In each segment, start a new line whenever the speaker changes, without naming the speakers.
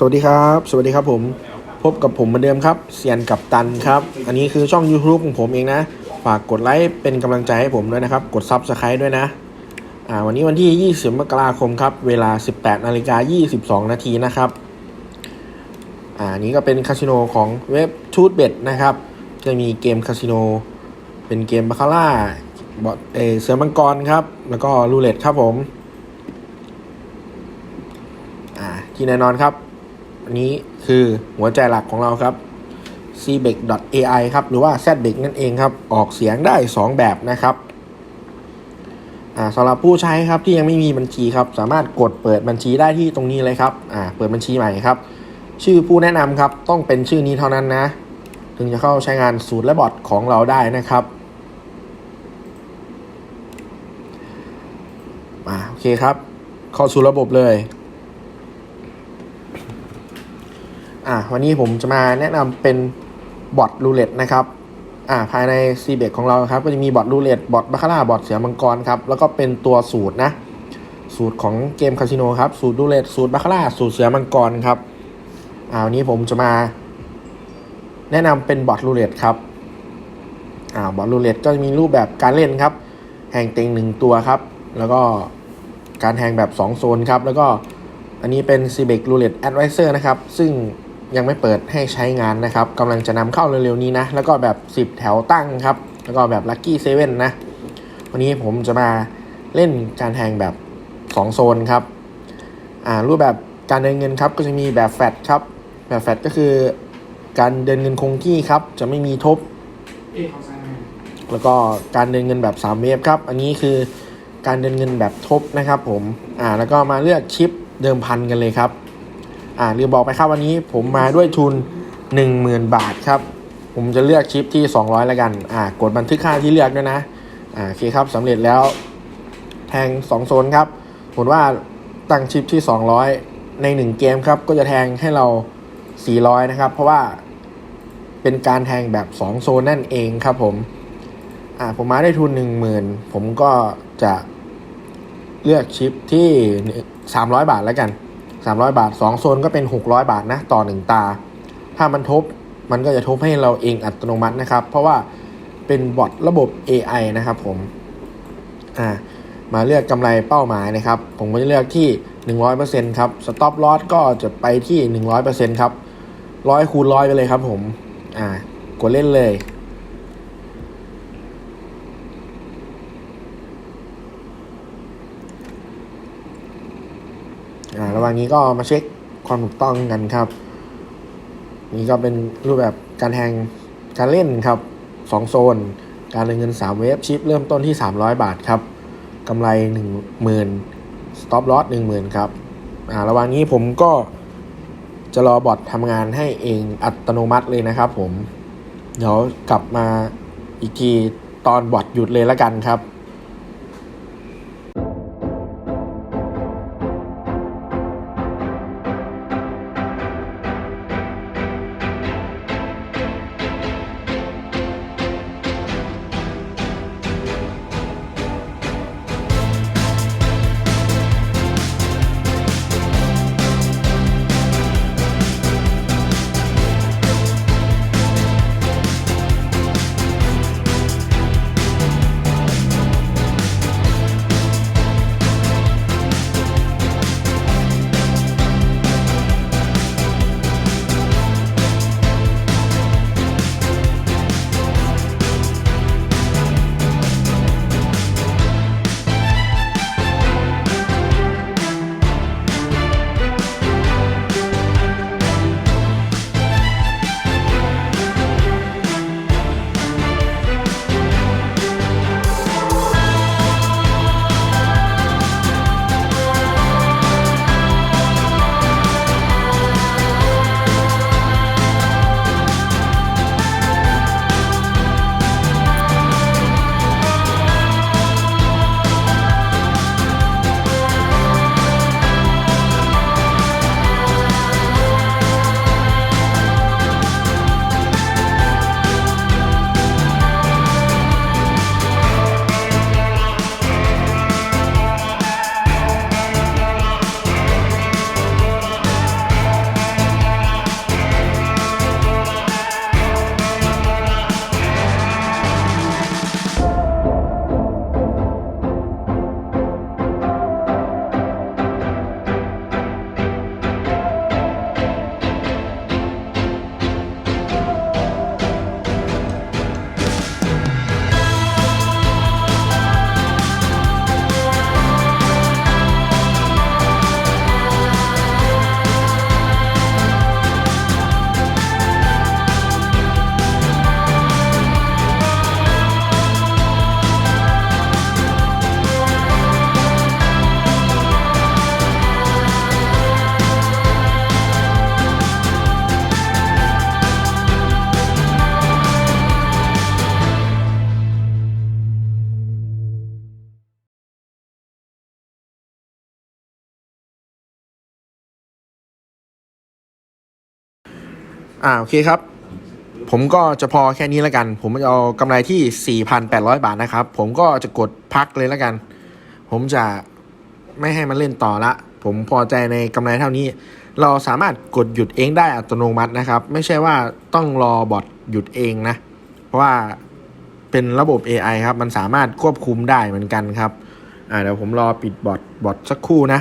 สวัสดีครับ สวัสดีครับผม พบกับผมเหมือนเดิมครับเซียนกับตันครับ อันนี้คือช่อง YouTube ของผมเองนะ ฝากกดไลค์เป็นกำลังใจให้ผมด้วยนะครับ กด Subscribe ด้วยนะ อ่า วันนี้วันที่ 20 มกราคมครับ เวลา 18นาฬิกา22 นาทีนะครับ อ่าอันนี้ก็เป็นคาสิโนของเว็บทูตเบ็ดนะครับ จะมีเกมคาสิโน เป็นเกมบาคาร่าบอเอเสือมังกรครับ แล้วก็รูเล็ตครับผม อ่า ที่แน่นอนครับ นนี้คือหัวใจหลักของเราครับ cbex.ai ครับ หรือว่า zbex นั่นเองครับ ออกเสียงได้ 2 แบบนะครับสำหรับผู้ใช้ครับที่ยังไม่มีบัญชีครับ สามารถกดเปิดบัญชีได้ที่ตรงนี้เลยครับเปิดบัญชีใหม่ครับ ชื่อผู้แนะนำครับ ต้องเป็นชื่อนี้เท่านั้นนะ ถึงจะเข้าใช้งานสูตรและบอทของเราได้นะครับโอเคครับ เข้าสู่ระบบเลย อะวันนี้ผมจะมาแนะนำเป็นบอทรูเล็ตนะครับอ่าภายใน c b e x ของเราครับก็จะมีบอทรูเล็ตบอทบาคาร่าบอทเสือมังกรครับแล้วก็เป็นตัวสูตรนะสูตรของเกมคาสิโนครับสูตรรูเล็ตสูตรบาคาร่าสูตรเสือมังกรครับอ่าวันนี้ผมจะมา แนะนำเป็นบอทรูเล็ตครับอ่าบอทรูเล็ตก็จะมีรูปแบบการเล่นครับแห่งเต็งหนึ่งตัวครับ แล้วก็การแทงแบบ 2 โซนครับ แล้วก็อันนี้เป็น c b e x Roulette Advisor นะครับ ซึ่ง ยังไม่เปิดให้ใช้งานนะครับกำลังจะนำเข้าเร็วๆนี้นะ แล้วก็แบบ 10 แถวตั้งครับ แล้วก็แบบ Lucky 7นะ วันนี้ผมจะมาเล่นการแทงแบบ 2 โซนครับ อ่ารูปแบบการเดินเงินครับก็จะมีแบบแฟตครับ แบบแฟตก็คือการเดินเงินคงที่ครับ จะไม่มีทบ แล้วก็การเดินเงินแบบ 3 เวฟครับ อันนี้คือการเดินเงินแบบทบนะครับผม อ่าแล้วก็มาเลือกชิปเดิมพันกันเลยครับ อ่าลืมบอกไปครับวันนี้ผมมาด้วยทุน 10,000 บาทครับ ผมจะเลือกชิปที่ 200แล้วกันอ่ากดบันทึกค่าที่เลือกด้วยนะอ่าโอเคครับสำเร็จแล้ว แทง 2 โซนครับผมว่าตั้งชิปที่ 200 ใน 1 เกมครับ ก็จะแทงให้เรา 400 นะครับ เพราะว่าเป็นการแทงแบบ 2 โซนนั่นเองครับผมอ่าผมมาได้ทุนหนึ่งหมื่นผมก็จะเลือกชิปที่สามร้อยบาทแล้วกัน สามร้อยบาทสองโซนก็เป็นหกร้อยบาทนะต่อหนึ่งตา ถ้ามันทบมันก็จะทบให้เราเองอัตโนมัตินะครับ เพราะว่าเป็นบอทระบบ AI นะครับผมอ่ามาเลือกกำไรเป้าหมายนะครับ ผมก็จะเลือกที่ 100%ครับสต็อปลอสก็จะไปที่ 100%ครับร้อยคูณร้อยไปเลยครับผมอ่ากดเล่นเลย อ่าระหว่างนี้ก็มาเช็คความถูกต้องกันครับ นี่ก็เป็นรูปแบบการแทงการเล่นครับสองโซน การเงินเงิน 3 เวฟชิปเริ่มต้นที่ 300 บาทครับกำไร 10,000 stop loss 10,000ครับอ่าระหว่างนี้ผมก็จะรอบอททำงานให้เองอัตโนมัติเลยนะครับผม เดี๋ยวกลับมาอีกทีตอนบอทหยุดเลยละกันครับ อ่าโอเคครับ ผมก็จะพอแค่นี้แล้วกัน ผมจะเอากำไรที่ 4,800 บาทนะครับ ผมก็จะกดพักเลยแล้วกัน ผมจะไม่ให้มันเล่นต่อละ ผมพอใจในกำไรเท่านี้ เราสามารถกดหยุดเองได้อัตโนมัตินะครับ ไม่ใช่ว่าต้องรอบอทหยุดเองนะ เพราะว่าเป็นระบบ AI ครับ มันสามารถควบคุมได้เหมือนกันครับ อ่าเดี๋ยวผมรอปิดบอทบอทสักครู่นะ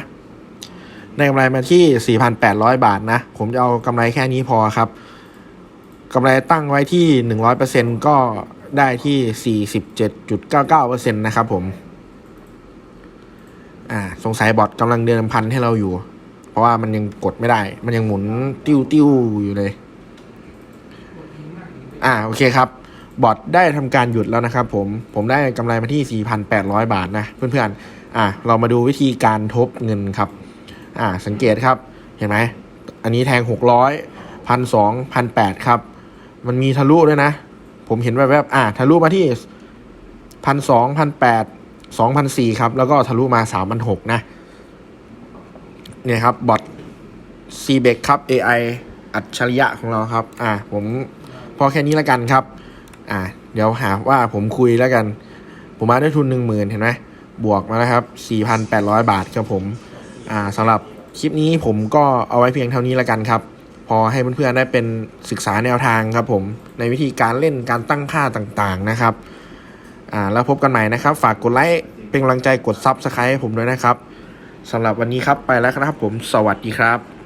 ได้กำไรมาที่ 4,800 บาทนะ ผมจะเอากำไรแค่นี้พอครับกำไรตั้งไว้ที่ 100%ก็ได้ที่ 47.99%นะครับผม อ่า สงสัยบอทกำลังเดินพันให้เราอยู่ เพราะว่ามันยังกดไม่ได้ มันยังหมุนติ้วติ้วๆอยู่เลย อ่า โอเคครับ บอทได้ทำการหยุดแล้วนะครับผม ผมได้กำไรมาที่ 4,800 บาทนะ เพื่อนๆ อ่าเรามาดูวิธีการทบเงินครับ อ่าสังเกตครับเห็นไหมอันนี้แทง600พันสองพันแปดครับ มันมีทะลุด้วยนะ ผมเห็นแวบๆอ่าทะลุมาที่พันสองพันแปดสองพันสี่ครับ แล้วก็ทะลุมาสามพันหกนะเนี่ยครับบอท c b e c ครับ AI อัจฉริยะของเราครับ อ่า ผมพอแค่นี้แล้วกันครับ อ่า เดี๋ยวหาว่าผมคุยแล้วกัน ผมมาได้ทุนหนึ่งหมื่นเห็นไหมบวกมาแล้วครับ4,800บาทครับผม อ่าสำหรับคลิปนี้ผมก็เอาไว้เพียงเท่านี้ละกันครับ พอให้เพื่อนๆได้เป็นศึกษาแนวทางครับผมในวิธีการเล่นการตั้งค่าต่างๆนะครับอ่าแล้วพบกันใหม่นะครับ ฝากกดไลค์เป็นกำลังใจกดซับสไครต์ให้ผมด้วยนะครับสำหรับวันนี้ครับไปแล้วครับผมสวัสดีครับ